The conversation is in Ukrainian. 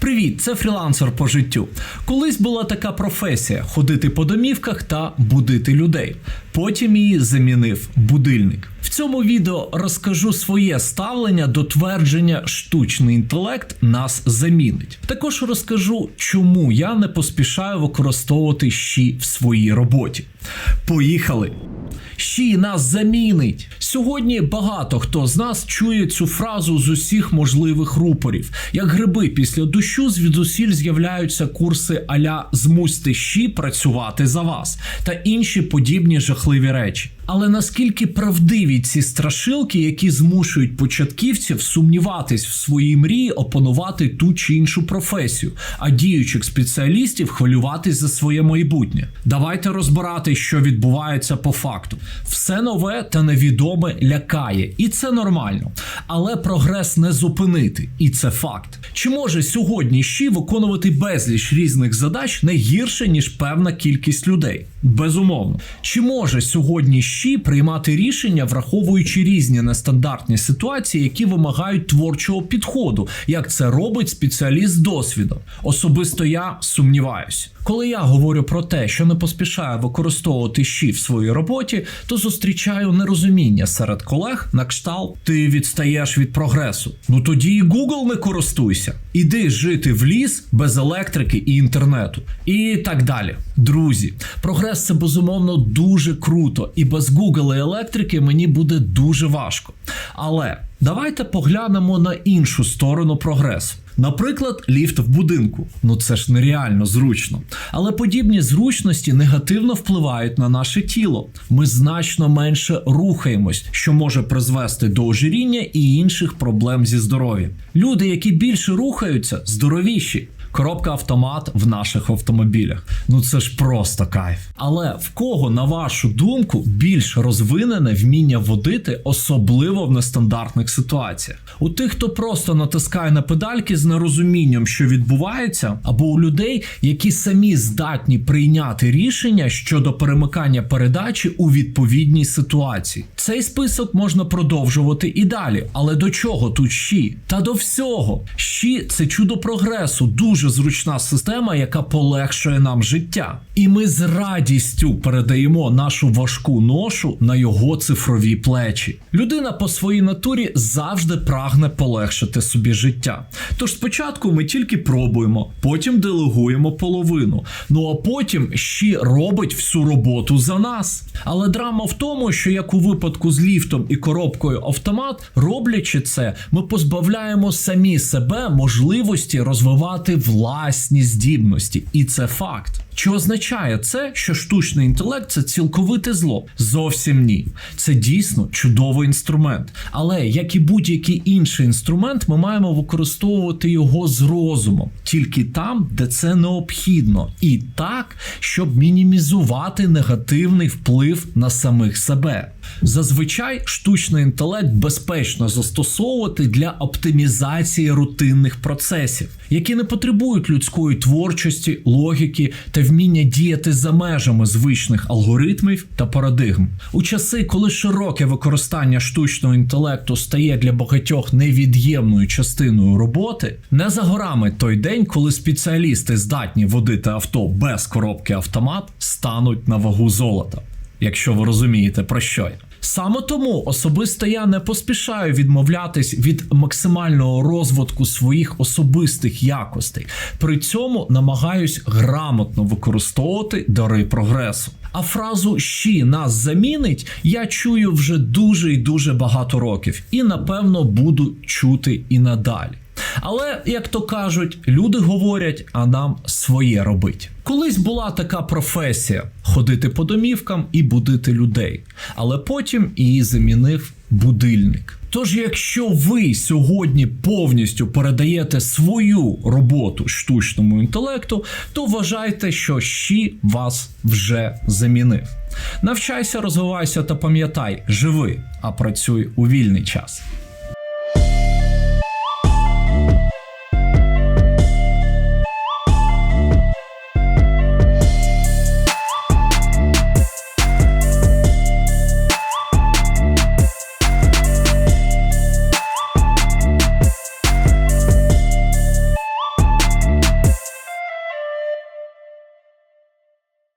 Привіт, це фрілансер по життю. Колись була така професія ходити по домівках та будити людей. Потім її замінив будильник. В цьому відео розкажу своє ставлення до твердження штучний інтелект нас замінить. Також розкажу, чому я не поспішаю використовувати щі в своїй роботі. Поїхали! Щі нас замінить. Сьогодні багато хто з нас чує цю фразу з усіх можливих рупорів. Як гриби після дощу звідусіль з'являються курси аля змусьте щі працювати за вас та інші подібні жахливі речі. Але наскільки правдиві ці страшилки, які змушують початківців сумніватись в своїй мрії опанувати ту чи іншу професію, а діючих спеціалістів хвилюватись за своє майбутнє? Давайте розбирати, що відбувається по факту. Все нове та невідоме лякає, і це нормально. Але прогрес не зупинити, і це факт. Чи може сьогодні щі виконувати безліч різних задач не гірше, ніж певна кількість людей? Безумовно. Чи може сьогодні щі приймати рішення, враховуючи різні нестандартні ситуації, які вимагають творчого підходу, як це робить спеціаліст з досвідом? Особисто я сумніваюся. Коли я говорю про те, що не поспішаю використовувати щі в своїй роботі, то зустрічаю нерозуміння серед колег на кшталт ти відстаєш від прогресу. Ну тоді і Google не користуйся. Іди жити в ліс без електрики і інтернету. І так далі. Друзі, прогрес це безумовно дуже круто, і без Google і електрики мені буде дуже важко. Але давайте поглянемо на іншу сторону прогресу. Наприклад, ліфт в будинку. Ну це ж нереально зручно. Але подібні зручності негативно впливають на наше тіло. Ми значно менше рухаємось, що може призвести до ожиріння і інших проблем зі здоров'ям. Люди, які більше рухаються, здоровіші. Коробка автомат в наших автомобілях. Ну це ж просто кайф. Але в кого, на вашу думку, більш розвинене вміння водити, особливо в нестандартних ситуаціях? У тих, хто просто натискає на педальки з нерозумінням, що відбувається, або у людей, які самі здатні прийняти рішення щодо перемикання передачі у відповідній ситуації. Цей список можна продовжувати і далі. Але до чого тут щі? Та до всього. Щі це чудо прогресу, дуже зручна система, яка полегшує нам життя. І ми з радістю передаємо нашу важку ношу на його цифрові плечі. Людина по своїй натурі завжди прагне полегшити собі життя. Тож спочатку ми тільки пробуємо, потім делегуємо половину. Ну а потім ще робить всю роботу за нас. Але драма в тому, що як у випадку з ліфтом і коробкою автомат, роблячи це, ми позбавляємо самі себе можливості розвивати власні здібності, і це факт. Чи означає це, що штучний інтелект це цілковите зло? Зовсім ні. Це дійсно чудовий інструмент. Але як і будь-який інший інструмент, ми маємо використовувати його з розумом, тільки там, де це необхідно, і так, щоб мінімізувати негативний вплив на самих себе. Зазвичай штучний інтелект безпечно застосовувати для оптимізації рутинних процесів, які не потребують людської творчості, логіки та вміння діяти за межами звичних алгоритмів та парадигм. У часи, коли широке використання штучного інтелекту стає для багатьох невід'ємною частиною роботи, не за горами той день, коли спеціалісти здатні водити авто без коробки автомат, стануть на вагу золота якщо ви розумієте про що я. Саме тому особисто я не поспішаю відмовлятись від максимального розвитку своїх особистих якостей. При цьому намагаюсь грамотно використовувати дари прогресу. А фразу «щі нас замінить я чую вже дуже і дуже багато років, і напевно буду чути і надалі. Але, як то кажуть, люди говорять, а нам своє робить. Колись була така професія ходити по домівкам і будити людей, але потім її замінив будильник. Тож, якщо ви сьогодні повністю передаєте свою роботу штучному інтелекту, то вважайте, що щі вас вже замінив. Навчайся, розвивайся та пам'ятай, живи, а працюй у вільний час.